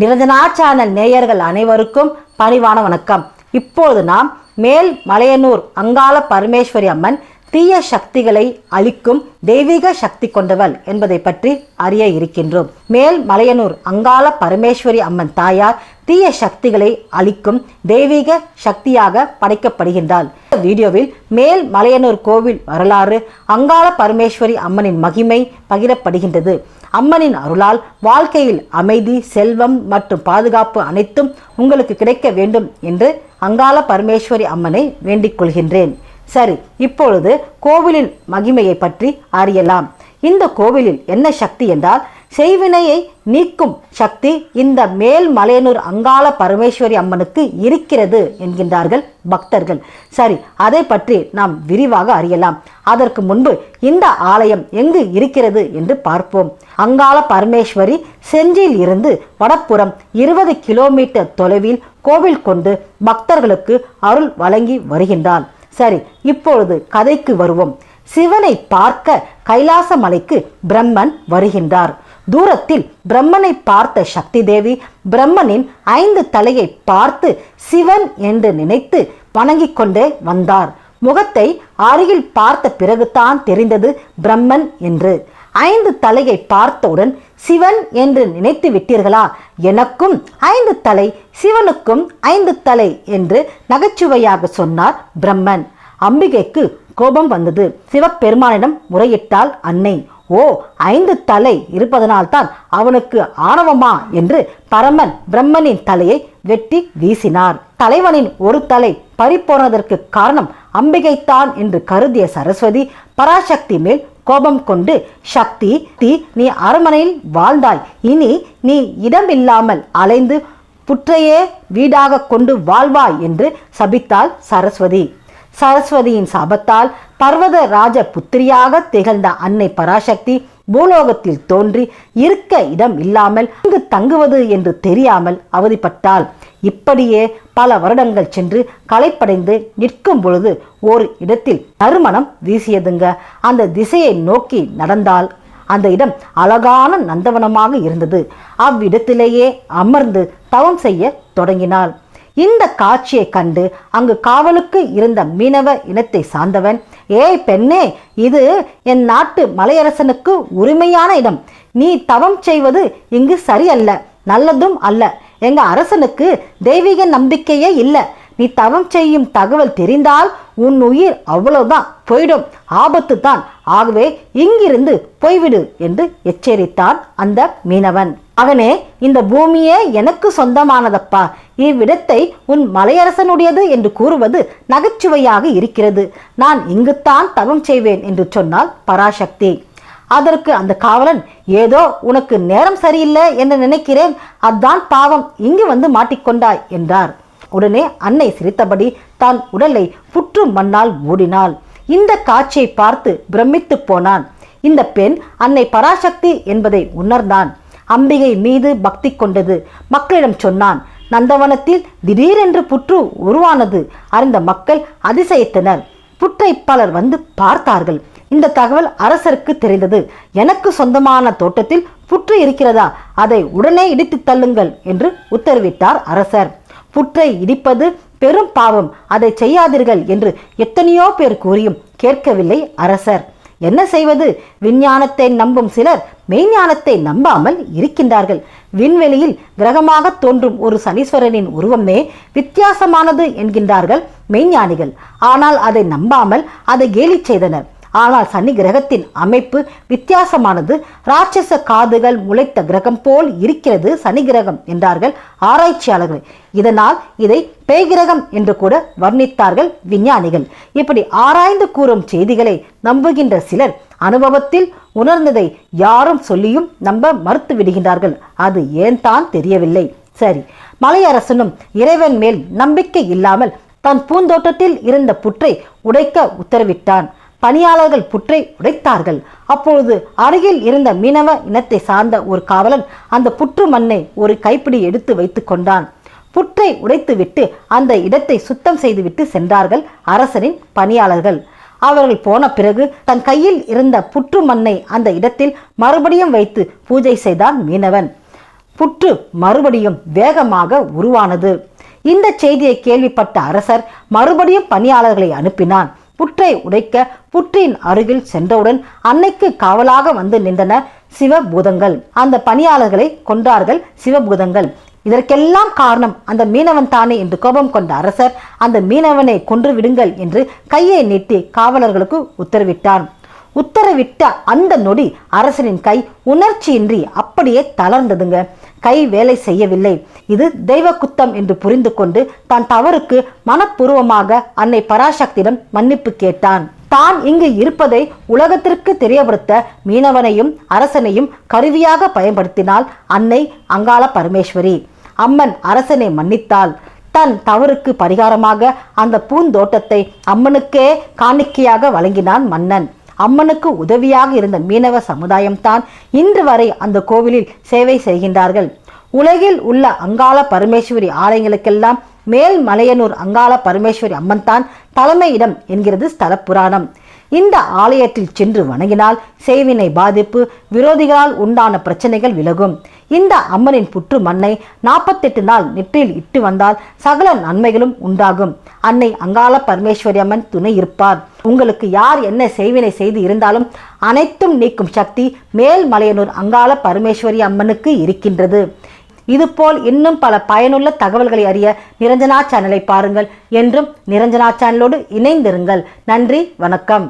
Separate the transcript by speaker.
Speaker 1: Niranjana channel நேயர்கள் அனைவருக்கும் பணிவான வணக்கம். இப்போது நாம் மேல் மலையனூர் அங்காள பரமேஸ்வரி அம்மன் தீய சக்திகளை அழிக்கும் தெய்வீக சக்தி கொண்டவள் என்பதை பற்றி அறிய இருக்கின்றோம். மேல் மலையனூர் அங்காள பரமேஸ்வரி அம்மன் தாயார் தீய சக்திகளை அழிக்கும் தெய்வீக சக்தியாக படைக்கப்படுகின்றாள். இந்த வீடியோவில் மேல் மலையனூர் கோவில் வரலாறு அங்காள பரமேஸ்வரி அம்மனின் மகிமை பகிரப்படுகின்றது. அம்மனின் அருளால் வாழ்க்கையில் அமைதி செல்வம் மற்றும் பாதுகாப்பு அனைத்தும் உங்களுக்கு கிடைக்க வேண்டும் என்று அங்காள பரமேஸ்வரி அம்மனை வேண்டிக் கொள்கின்றேன். சரி இப்பொழுது கோவிலின் மகிமையை பற்றி அறியலாம். இந்த கோவிலில் என்ன சக்தி என்றால் செய்வினையை நீக்கும் சக்தி இந்த மேல் மலையனூர் அங்காள பரமேஸ்வரி அம்மனுக்கு இருக்கிறது என்கின்றார்கள் பக்தர்கள். சரி அதை பற்றி நாம் விரிவாக அறியலாம். அதற்கு முன்பு இந்த ஆலயம் எங்கு இருக்கிறது என்று பார்ப்போம். அங்காள பரமேஸ்வரி செஞ்சியில் இருந்து வடப்புறம் இருபது கிலோமீட்டர் தொலைவில் கோவில் கொண்டு பக்தர்களுக்கு அருள் வழங்கி வருகின்றான். சரி இப்பொழுது கதைக்கு வருவோம். சிவனை பார்க்க கைலாச மலைக்கு பிரம்மன் வருகின்றார். தூரத்தில் பிரம்மனை பார்த்த சக்தி தேவி பிரம்மனின் ஐந்து தலையை பார்த்து சிவன் என்று நினைத்து வணங்கிக் கொண்டே வந்தார். முகத்தை அருகில் பார்த்த பிறகுதான் தெரிந்தது பிரம்மன் என்று. ஐந்து தலையை பார்த்தவுடன் சிவன் என்று நினைத்து விட்டீர்களா? எனக்கும் ஐந்து தலை சிவனுக்கும் ஐந்து தலை என்று நகைச்சுவையாக சொன்னார் பிரம்மன். அம்பிகைக்கு கோபம் வந்தது. சிவபெருமானிடம் முறையிட்டாள் அன்னை ஓ ஐந்து தலை இருப்பதனால்தான் அவனுக்கு ஆணவமா? என்று பரமன் பிரம்மனின் தலையை வெட்டி வீசினார். தலைவனின் ஒரு தலை பறிப்போனதற்கு காரணம் அம்பிகைத்தான் என்று கருதிய சரஸ்வதி பராசக்தி மேல் கோபம் கொண்டு சக்தி தி நீ அரண்மனையில் வாழ்ந்தாய். இனி நீ இடமில்லாமல் அலைந்து புற்றையே வீடாக கொண்டு வாழ்வாய் என்று சபித்தாள் சரஸ்வதி. சரஸ்வதியின் சாபத்தால் பர்வத ராஜ புத்திரியாக திகழ்ந்த அன்னை பராசக்தி பூலோகத்தில் தோன்றி இருக்க இடம் இல்லாமல் அங்கு தங்குவது என்று தெரியாமல் அவதிப்பட்டாள். இப்படியே பல வருடங்கள் சென்று களைப்படைந்து நிற்கும் பொழுது ஒரு இடத்தில் நறுமணம் வீசியதுங்க. அந்த திசையை நோக்கி நடந்தால் அந்த இடம் அழகான நந்தவனமாக இருந்தது. அவ்விடத்திலேயே அமர்ந்து தவம் செய்ய தொடங்கினாள். இந்த காட்சியை கண்டு அங்கு காவலுக்கு இருந்த மீனவ இனத்தை சார்ந்தவன் ஏய் பெண்ணே இது என் நாட்டு மலையரசனுக்கு உரிமையான இடம். நீ தவம் செய்வது இங்கு சரியல்ல நல்லதும் அல்ல. எங்க அரசனுக்கு தெய்வீக நம்பிக்கையே இல்லை. நீ தவம் செய்யும் தகவல் தெரிந்தால் உன் உயிர் அவ்வளோதான் போயிடும். ஆபத்து தான். ஆகவே இங்கிருந்து போய்விடு என்று எச்சரித்தான் அந்த மீனவன். அவனே இந்த பூமியே எனக்கு சொந்தமானதப்பா. இவ்விடத்தை உன் மலையரசனுடையது என்று கூறுவது நகைச்சுவையாக இருக்கிறது. நான் இங்குத்தான் தவம் செய்வேன் என்று சொன்னாள் பராசக்தி. அதற்கு அந்த காவலன் ஏதோ உனக்கு நேரம் சரியில்லை என்று நினைக்கிறேன். அதான் பாவம். இங்கு வந்து மாட்டிக்கொண்டாய் என்றார். உடனே அன்னை சிரித்தபடி தான் உடலை புற்று மண்ணால் மூடினாள். இந்த காட்சியை பார்த்து பிரமித்து போனான். இந்த பெண் அன்னை பராசக்தி என்பதை உணர்ந்தான். அம்பிகை மீது பக்தி கொண்டது. மக்களிடம் சொன்னான் நந்தவனத்தில் திடீரென்று புற்று உருவானது அறிந்த மக்கள் அதிசயித்தனர். புற்றை பலர் வந்து பார்த்தார்கள். இந்த தகவல் அரசருக்கு தெரிந்தது. எனக்கு சொந்தமான தோட்டத்தில் புற்று இருக்கிறதா? அதை உடனே இடித்து தள்ளுங்கள் என்று உத்தரவிட்டார் அரசர். புற்றை இடிப்பது பெரும் பாவம் அதை செய்யாதீர்கள் என்று எத்தனையோ பேர் கூறியும் கேட்கவில்லை அரசர். என்ன செய்வது? விஞ்ஞானத்தை நம்பும் சிலர் மெய்ஞானத்தை நம்பாமல் இருக்கின்றார்கள். விண்வெளியில் கிரகமாக தோன்றும் ஒரு சனீஸ்வரனின் உருவமே வித்தியாசமானது என்கின்றார்கள் மெய்ஞானிகள். ஆனால் அதை நம்பாமல் அதை கேலி செய்தனர். ஆனால் சனி கிரகத்தின் அமைப்பு வித்தியாசமானது. ராட்சச காதுகள் முளைத்த கிரகம் போல் இருக்கிறது சனி கிரகம் என்றார்கள் ஆராய்ச்சியாளர்கள். இதனால் இதை பேய் கிரகம் என்று கூட வர்ணித்தார்கள் விஞ்ஞானிகள். இப்படி ஆராய்ந்து கூறும் செய்திகளை நம்புகின்ற சிலர் அனுபவத்தில் உணர்ந்ததை யாரும் சொல்லியும் நம்ப மறுத்து விடுகின்றார்கள். அது ஏன் தான் தெரியவில்லை. சரி மலையரசனும் இறைவன் மேல் நம்பிக்கை இல்லாமல் தன் பூந்தோட்டத்தில் இருந்த புற்றை உடைக்க உத்தரவிட்டான். பணியாளர்கள் புற்றை உடைத்தார்கள். அப்பொழுது அருகில் இருந்த மீனவ இனத்தை சார்ந்த ஒரு காவலன் அந்த புற்று மண்ணை ஒரு கைப்பிடி எடுத்து வைத்து கொண்டான். புற்றை உடைத்துவிட்டு அந்த இடத்தை சுத்தம் செய்துவிட்டு சென்றார்கள் அரசனின் பணியாளர்கள். அவர்கள் போன பிறகு தன் கையில் இருந்த புற்று மண்ணை அந்த இடத்தில் மறுபடியும் வைத்து பூஜை செய்தான் மீனவன். புற்று மறுபடியும் வேகமாக உருவானது. இந்த செய்தியை கேள்விப்பட்ட அரசர் மறுபடியும் பணியாளர்களை அனுப்பினான். புற்றை உடைக்க புற்றின் அருகில் சென்றவுடன் அன்னைக்கு காவலாக வந்து நின்றன சிவபூதங்கள். அந்த பணியாளர்களை கொன்றார்கள் சிவபூதங்கள். இதற்கெல்லாம் காரணம் அந்த மீனவன் தானே என்று கோபம் கொண்ட அரசர் அந்த மீனவனை கொன்று விடுங்கள் என்று கையை நீட்டி காவலர்களுக்கு உத்தரவிட்டான் உத்தரவிட்ட அந்த நொடி அரசனின் கை உணர்ச்சியின்றி அப்படியே தளர்ந்ததுங்க. கை வேலை செய்யவில்லை. இது தெய்வ குத்தம் என்று புரிந்து கொண்டு தான் தவறுக்கு மனப்பூர்வமாக அன்னை பராசக்தியிடம் மன்னிப்பு கேட்டான். தான் இங்கு இருப்பதை உலகத்திற்கு தெரியப்படுத்த மீனவனையும் அரசனையும் கருவியாக பயன்படுத்தினாள் அன்னை அங்காள பரமேஸ்வரி. அம்மன் அரசனை மன்னித்தாள். தன் தவறுக்கு பரிகாரமாக அந்த பூந்தோட்டத்தை அம்மனுக்கே காணிக்கையாக வழங்கினான் மன்னன். அம்மனுக்கு உதவியாக இருந்த மீனவ சமுதாயம்தான் இன்று வரை அந்த கோவிலில் சேவை செய்கின்றார்கள். உலகில் உள்ள அங்காள பரமேஸ்வரி ஆலயங்களுக்கெல்லாம் மேல் மலையனூர் அங்காள பரமேஸ்வரி அம்மன் தான் தலைமையிடம் என்கிறது ஸ்தல புராணம் இந்த ஆலயத்தில் சென்று வணங்கினால் செய்வினை பாதிப்பு விரோதிகளால் உண்டான பிரச்சனைகள் விலகும். இந்த அம்மனின் புற்று மண்ணை நாற்பத்தெட்டு நாள் நெற்றில் இட்டு வந்தால் சகல நன்மைகளும் உண்டாகும். அன்னை அங்காள பரமேஸ்வரி அம்மன் துணை இருப்பார். உங்களுக்கு யார் என்ன செய்வினை செய்து இருந்தாலும் அனைத்தும் நீக்கும் சக்தி மேல் மலையனூர் அங்காள பரமேஸ்வரி அம்மனுக்கு இருக்கின்றது. இதுபோல் இன்னும் பல பயனுள்ள தகவல்களை அறிய நிரஞ்சனா சேனலை பாருங்கள் என்றும் நிரஞ்சனா சேனலோடு இணைந்திருங்கள். நன்றி வணக்கம்.